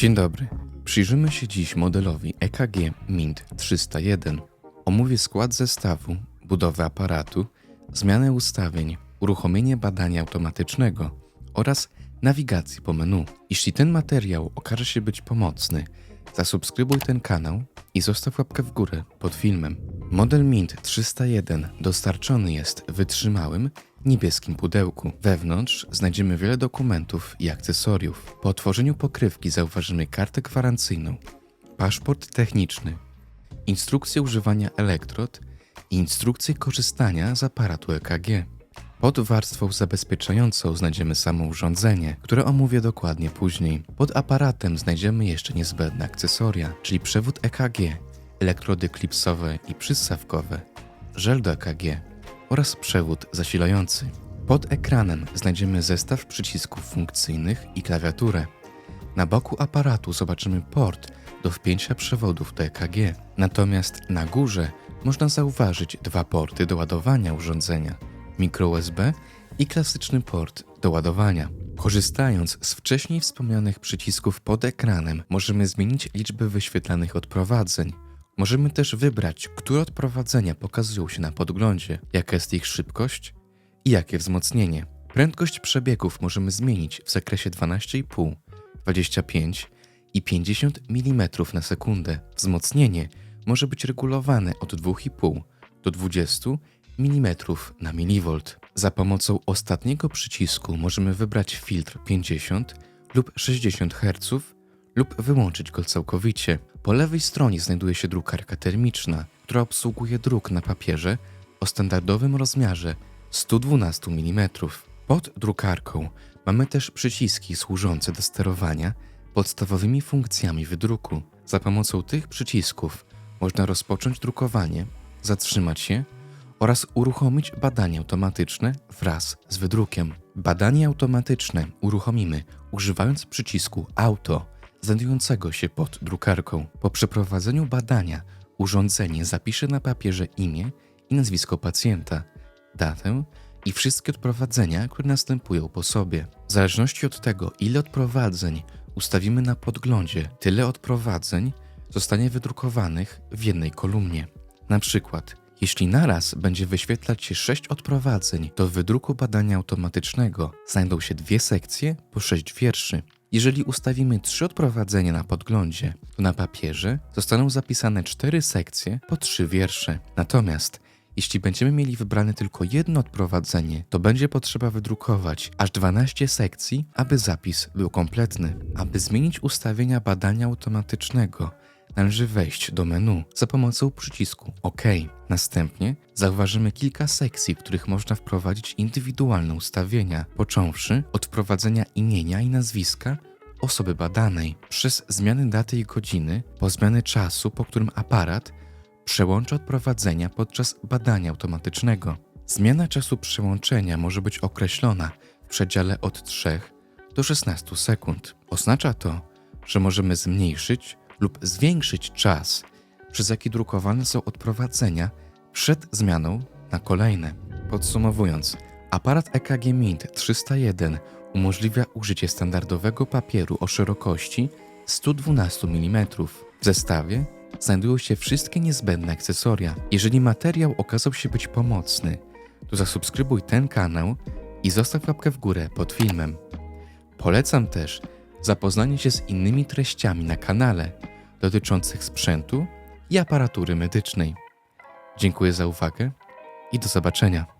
Dzień dobry. Przyjrzymy się dziś modelowi EKG MINT 301. Omówię skład zestawu, budowę aparatu, zmianę ustawień, uruchomienie badania automatycznego oraz nawigacji po menu. Jeśli ten materiał okaże się być pomocny, zasubskrybuj ten kanał i zostaw łapkę w górę pod filmem. Model MINT 301 dostarczony jest wytrzymałym, niebieskim pudełku. Wewnątrz znajdziemy wiele dokumentów i akcesoriów. Po otworzeniu pokrywki zauważymy kartę gwarancyjną, paszport techniczny, instrukcję używania elektrod i instrukcję korzystania z aparatu EKG. Pod warstwą zabezpieczającą znajdziemy samo urządzenie, które omówię dokładnie później. Pod aparatem znajdziemy jeszcze niezbędne akcesoria, czyli przewód EKG, elektrody klipsowe i przyssawkowe, żel do EKG oraz przewód zasilający. Pod ekranem znajdziemy zestaw przycisków funkcyjnych i klawiaturę. Na boku aparatu zobaczymy port do wpięcia przewodów do EKG. Natomiast na górze można zauważyć dwa porty do ładowania urządzenia: mikro USB i klasyczny port do ładowania. Korzystając z wcześniej wspomnianych przycisków pod ekranem, możemy zmienić liczbę wyświetlanych odprowadzeń. Możemy też wybrać, które odprowadzenia pokazują się na podglądzie, jaka jest ich szybkość i jakie wzmocnienie. Prędkość przebiegów możemy zmienić w zakresie 12,5, 25 i 50 mm na sekundę. Wzmocnienie może być regulowane od 2,5 do 20 mm na milivolt. Za pomocą ostatniego przycisku możemy wybrać filtr 50 lub 60 Hz lub wyłączyć go całkowicie. Po lewej stronie znajduje się drukarka termiczna, która obsługuje druk na papierze o standardowym rozmiarze 112 mm. Pod drukarką mamy też przyciski służące do sterowania podstawowymi funkcjami wydruku. Za pomocą tych przycisków można rozpocząć drukowanie, zatrzymać się oraz uruchomić badanie automatyczne wraz z wydrukiem. Badanie automatyczne uruchomimy używając przycisku Auto znajdującego się pod drukarką. Po przeprowadzeniu badania urządzenie zapisze na papierze imię i nazwisko pacjenta, datę i wszystkie odprowadzenia, które następują po sobie. W zależności od tego, ile odprowadzeń ustawimy na podglądzie, tyle odprowadzeń zostanie wydrukowanych w jednej kolumnie. Na przykład, jeśli naraz będzie wyświetlać się 6 odprowadzeń, to w wydruku badania automatycznego znajdą się dwie sekcje po 6 wierszy. Jeżeli ustawimy trzy odprowadzenia na podglądzie, to na papierze zostaną zapisane cztery sekcje po trzy wiersze. Natomiast jeśli będziemy mieli wybrane tylko jedno odprowadzenie, to będzie potrzeba wydrukować aż 12 sekcji, aby zapis był kompletny. Aby zmienić ustawienia badania automatycznego, należy wejść do menu za pomocą przycisku OK. Następnie zauważymy kilka sekcji, w których można wprowadzić indywidualne ustawienia, począwszy od wprowadzenia imienia i nazwiska osoby badanej, przez zmiany daty i godziny, po zmiany czasu, po którym aparat przełącza odprowadzenia podczas badania automatycznego. Zmiana czasu przełączenia może być określona w przedziale od 3 do 16 sekund. Oznacza to, że możemy zmniejszyć lub zwiększyć czas, przez jaki drukowane są odprowadzenia przed zmianą na kolejne. Podsumowując, aparat EKG MINT 301 umożliwia użycie standardowego papieru o szerokości 112 mm. W zestawie znajdują się wszystkie niezbędne akcesoria. Jeżeli materiał okazał się być pomocny, to zasubskrybuj ten kanał i zostaw łapkę w górę pod filmem. Polecam też zapoznanie się z innymi treściami na kanale dotyczących sprzętu i aparatury medycznej. Dziękuję za uwagę i do zobaczenia.